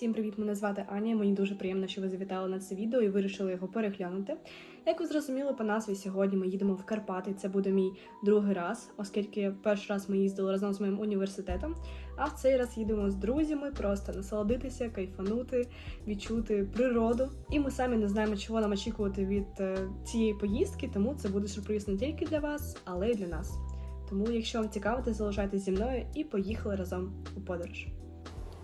Всім привіт! Мене звати Аня. Мені дуже приємно, що ви завітали на це відео і вирішили його переглянути. Як ви зрозуміли по назві, сьогодні ми їдемо в Карпати. Це буде мій другий раз, оскільки перший раз ми їздили разом з моїм університетом. А в цей раз їдемо з друзями, просто насолодитися, кайфанути, відчути природу. І ми самі не знаємо, чого нам очікувати від е, цієї поїздки, тому це буде сюрприз не тільки для вас, але й для нас. Тому, якщо вам цікаво, то залишайтесь зі мною і поїхали разом у подорож.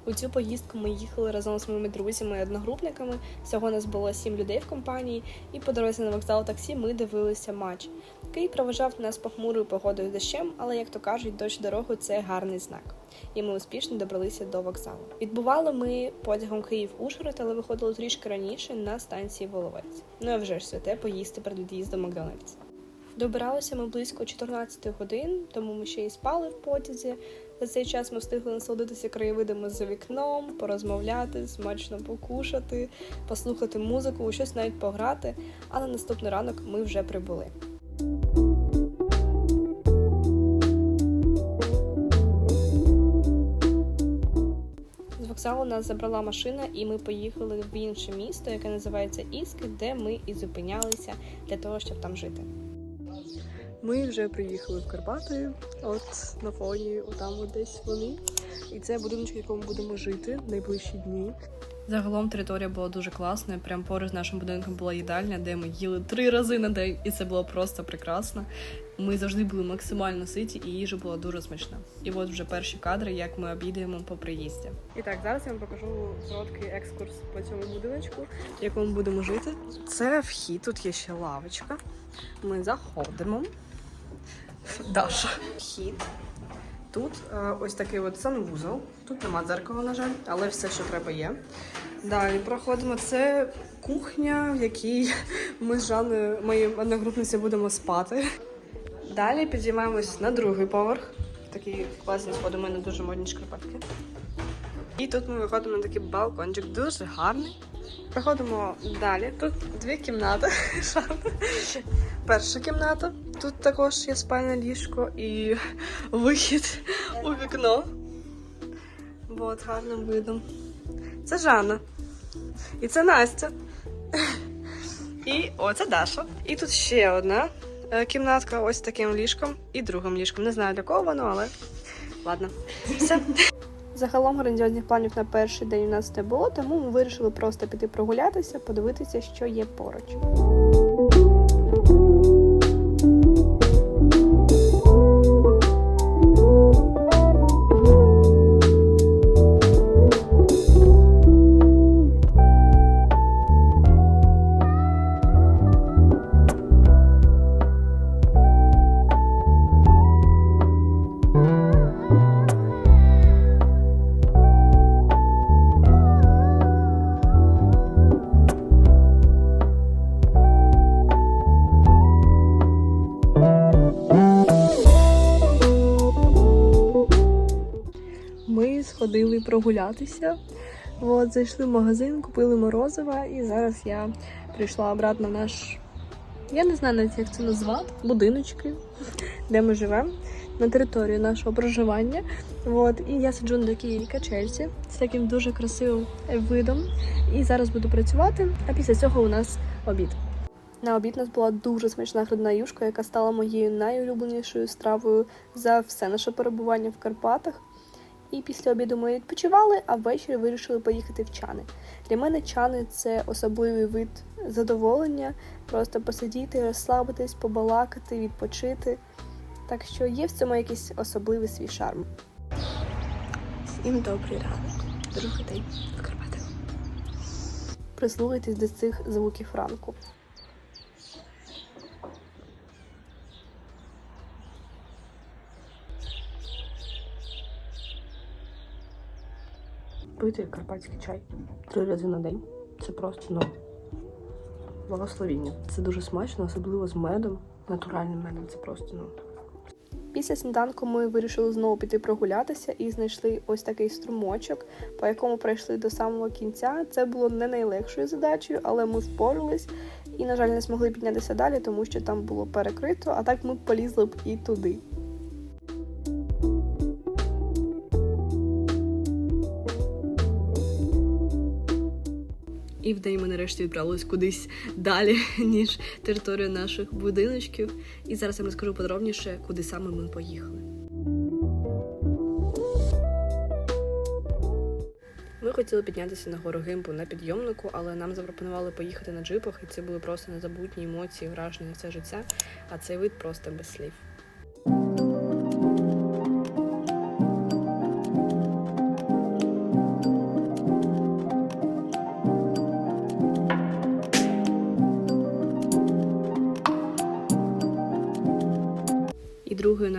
У цю поїздку ми їхали разом з моїми друзями і одногрупниками. Всього нас було сім людей в компанії, і по дорозі на вокзал таксі ми дивилися матч. Київ проважав нас похмурою погодою дощем, але як то кажуть, дощ дорогу це гарний знак. І ми успішно добралися до вокзалу. Відбували ми потягом Київ-Ужгород, але виходили трішки раніше на станції Воловець. Ну а вже ж святе поїсти перед від'їздом Макдональдс. Добиралися ми близько 14 годин, тому ми ще й спали в потязі. За цей час ми встигли насолодитися краєвидами за вікном, порозмовляти, смачно покушати, послухати музику, щось навіть пограти. А на наступний ранок ми вже прибули. З вокзалу нас забрала машина, і ми поїхали в інше місто, яке називається Іски, де ми і зупинялися для того, щоб там жити. Ми вже приїхали в Карпати, от на фоні, отам от десь вони. І це будиночок, в якому будемо жити в найближчі дні. Загалом територія була дуже класною. Прямо поруч з нашим будинком була їдальня, де ми їли три рази на день, і це було просто прекрасно. Ми завжди були максимально ситі, і їжа була дуже смачна. І от вже перші кадри, як ми обідаємо по приїзді. І так, зараз я вам покажу короткий екскурс по цьому будиночку, в якому будемо жити. Це вхід, тут є ще лавочка. Ми заходимо. Даша. Вхід. Тут е, ось такий от санвузол. Тут нема дзеркала, на жаль, але все, що треба, є. Далі проходимо. Це кухня, в якій ми з Жанною, моїм одногрупницею, будемо спати. Далі підіймаємось на другий поверх. Такі класні сходи, у мене дуже модні шкарпетки. І тут ми виходимо на такий балкончик, дуже гарний. Проходимо далі. Тут дві кімнати. Перша кімната. Тут також є спальне ліжко і вихід у вікно. От, гарним видом. Це Жанна. І це Настя. І о, це Даша. І тут ще одна е, кімнатка, ось таким ліжком і другим ліжком. Не знаю для кого воно, але ладно. Все. Загалом грандіозних планів на перший день у нас не було, тому ми вирішили просто піти прогулятися, подивитися, що є поруч. Прогулятися. От, зайшли в магазин, купили морозива, і зараз я прийшла обратно в наш. Я не знаю навіть, як це назвати, будиночки, де ми живемо, на територію нашого проживання. От, і я сиджу на такій качельці з таким дуже красивим видом. І зараз буду працювати, а після цього у нас обід. На обід у нас була дуже смачна грудна юшка, яка стала моєю найулюбленішою стравою за все наше перебування в Карпатах. І після обіду ми відпочивали, а ввечері вирішили поїхати в чани. Для мене чани це особливий вид задоволення, просто посидіти, розслабитись, побалакати, відпочити. Так що є в цьому якийсь особливий свій шарм. Всім добрий ранок, другий день в Карпатах. Прислухайтесь до цих звуків ранку. Пити карпатський чай три рази на день. Це просто ну благословіння. Це дуже смачно, особливо з медом, натуральним медом. Це просто ну. Після сніданку ми вирішили знову піти прогулятися і знайшли ось такий струмочок, по якому пройшли до самого кінця. Це було не найлегшою задачею, але ми впорались і, на жаль, не змогли піднятися далі, тому що там було перекрито, а так ми полізли б і туди. І в день ми нарешті відправились кудись далі, ніж територія наших будиночків. І зараз я вам розкажу подробніше, куди саме ми поїхали. Ми хотіли піднятися на гору Гимпу на підйомнику, але нам запропонували поїхати на джипах, і це були просто незабутні емоції, враження все життя. А цей вид просто без слів.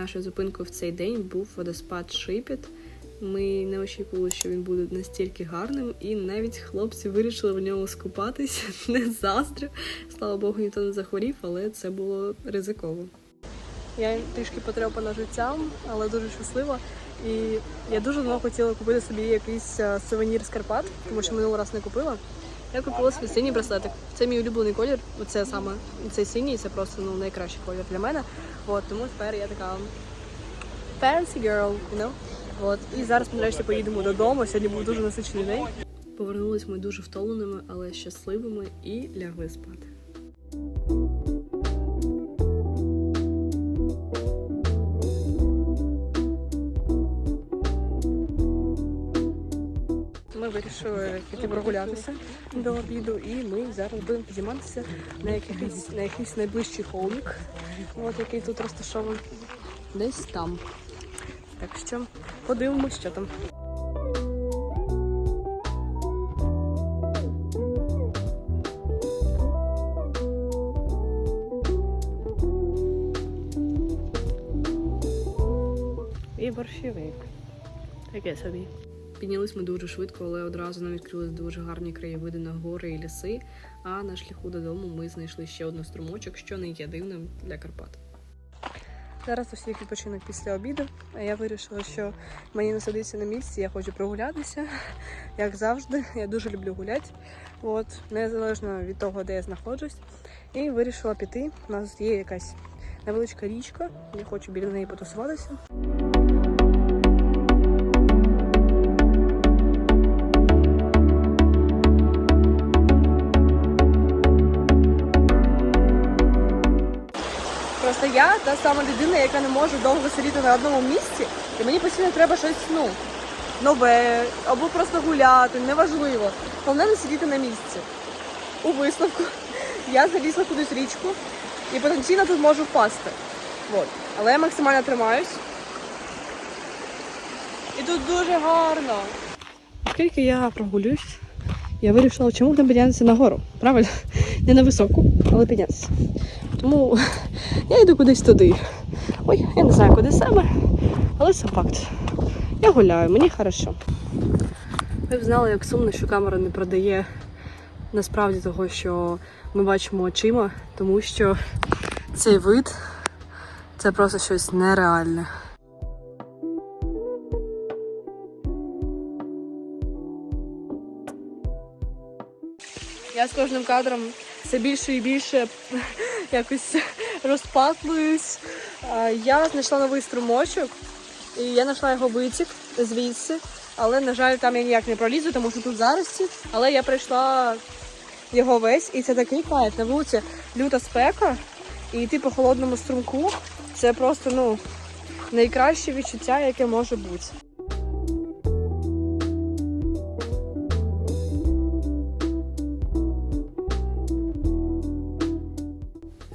Нашою зупинкою в цей день був водоспад Шипіт. Ми не очікували, що він буде настільки гарним, і навіть хлопці вирішили в ньому скупатися. Не заздрю. Слава Богу, ніхто не захворів, але це було ризиково. Я трішки потрепана життям, але дуже щаслива. І я дуже давно хотіла купити собі якийсь е, сувенір з Карпат, тому що минулий раз не купила. Я купила свій синій браслетик. Це мій улюблений колір. Оце саме цей синій, це просто ну найкращий колір для мене. От тому тепер я така fancy girl, you know? От і зараз ми нарешті поїдемо додому. Сьогодні був дуже насичений день. Повернулись ми дуже втомленими, але щасливими і лягли спати. Вирішили піти прогулятися до обіду, і ми зараз будемо підійматися на якийсь на якийсь найближчий холмик, от який тут розташований. Десь там. Так що подивимось, що там. І борщовик. Таке собі. Піднялись ми дуже швидко, але одразу нам відкрились дуже гарні краєвиди на гори і ліси. А на шляху додому ми знайшли ще один струмочок, що не є дивним для Карпат. Зараз у всіх відпочинок після обіду, а я вирішила, що мені не садиться на місці, я хочу прогулятися, як завжди. Я дуже люблю гуляти, от, незалежно від того, де я знаходжусь. І вирішила піти. У нас є якась невеличка річка, я хочу біля неї потусуватися. Та сама людина, яка не може довго сидіти на одному місці, і мені постійно треба щось ну, нове, або просто гуляти, неважливо. Головне не сидіти на місці. У висновку я залізла кудись річку і потенційно тут можу впасти. От. Але я максимально тримаюсь. І тут дуже гарно. Оскільки я прогулююсь, я вирішила, чому б не піднятися на гору. Правильно? Не на високу, але піднятися. Тому я йду кудись туди. Ой, я не знаю, куди саме, але це факт. Я гуляю, мені хорошо. Ви б знали, як сумно, що камера не продає насправді того, що ми бачимо очима, тому що цей вид це просто щось нереальне. Я з кожним кадром все більше і більше якось розпатлююсь. Я знайшла новий струмочок, і я знайшла його витік звідси. Але, на жаль, там я ніяк не пролізу, тому що тут зарості. Але я пройшла його весь, і це такий кайф. На вулиці люта спека, і йти по холодному струмку це просто ну, найкраще відчуття, яке може бути.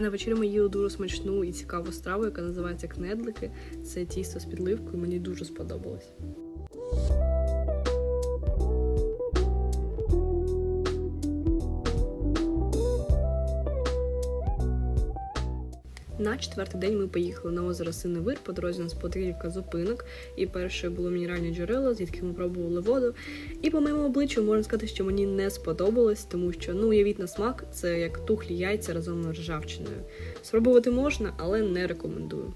На вечері ми їли дуже смачну і цікаву страву, яка називається кнедлики. Це тісто з підливкою, мені дуже сподобалось. На четвертий день ми поїхали на озеро Синевир, по дорозі у нас декілька зупинок. І перше було мінеральне джерело, звідки ми пробували воду. І по моєму обличчю можна сказати, що мені не сподобалось, тому що ну уявіть на смак, це як тухлі яйця разом з ржавчиною. Спробувати можна, але не рекомендую.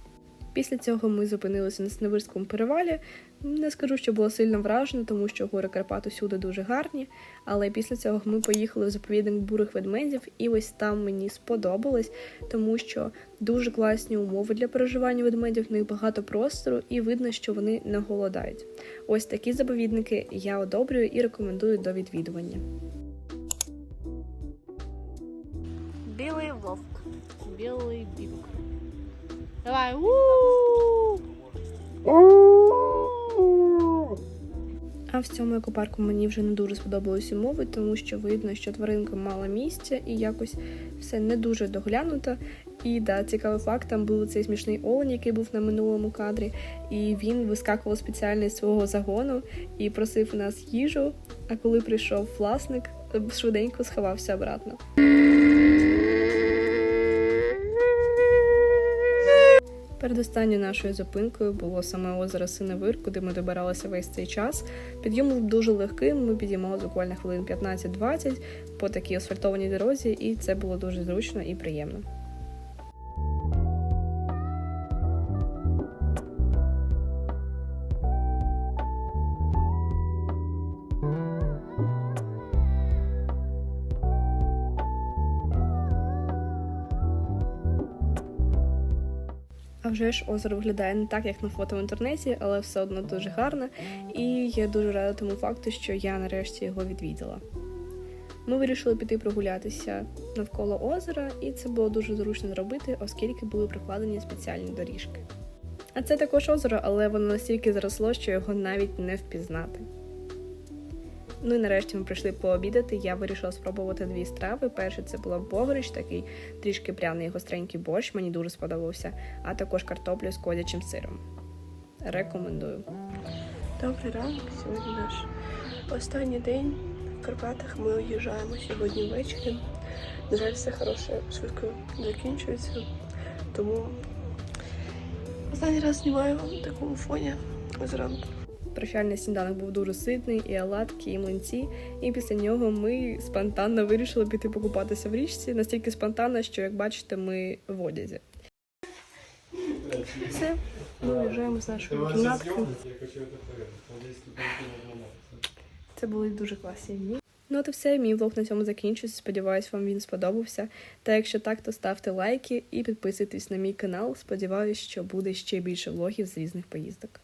Після цього ми зупинилися на Сневирському перевалі. Не скажу, що було сильно вражено, тому що гори Карпат усюди дуже гарні. Але після цього ми поїхали в заповідник бурих ведмедів, і ось там мені сподобалось, тому що дуже класні умови для переживання ведмедів, в них багато простору, і видно, що вони не голодають. Ось такі заповідники я одобрюю і рекомендую до відвідування. Білий вовк. Білий бібок. Давай. у А в цьому екопарку мені вже не дуже сподобалось умови, тому що видно, що тваринка мала місця і якось все не дуже доглянуто. І да, цікавий факт, там був цей смішний олень, який був на минулому кадрі, і він вискакував спеціально з свого загону і просив у нас їжу. А коли прийшов власник, швиденько сховався обратно. Передостанньою нашою зупинкою було саме озеро Синевир, куди ми добиралися весь цей час. Підйом був дуже легким. Ми підіймали буквально хвилин 15-20 по такій асфальтованій дорозі, і це було дуже зручно і приємно. Вже ж озеро виглядає не так, як на фото в інтернеті, але все одно дуже гарне. І я дуже рада тому факту, що я нарешті його відвідала. Ми вирішили піти прогулятися навколо озера, і це було дуже зручно зробити, оскільки були прикладені спеціальні доріжки. А це також озеро, але воно настільки заросло, що його навіть не впізнати. Ну і нарешті ми прийшли пообідати. Я вирішила спробувати дві страви. Перше це була богрич, такий трішки пряний гостренький борщ, мені дуже сподобався, а також картоплю з козячим сиром. Рекомендую. Добрий ранок. Сьогодні наш останній день в Карпатах. Ми уїжджаємо сьогодні ввечері. На жаль, все хороше швидко закінчується. Тому останній раз знімаю в такому фоні зранку. Прощальний сніданок був дуже ситний, і оладки, і млинці. І після нього ми спонтанно вирішили піти покупатися в річці. Настільки спонтанно, що, як бачите, ми в одязі. Все, ми уїжджаємо з нашої кімнатки. Це були дуже класні дні. Ну от і все, мій влог на цьому закінчується. Сподіваюсь, вам він сподобався. Та якщо так, то ставте лайки і підписуйтесь на мій канал. Сподіваюсь, що буде ще більше влогів з різних поїздок.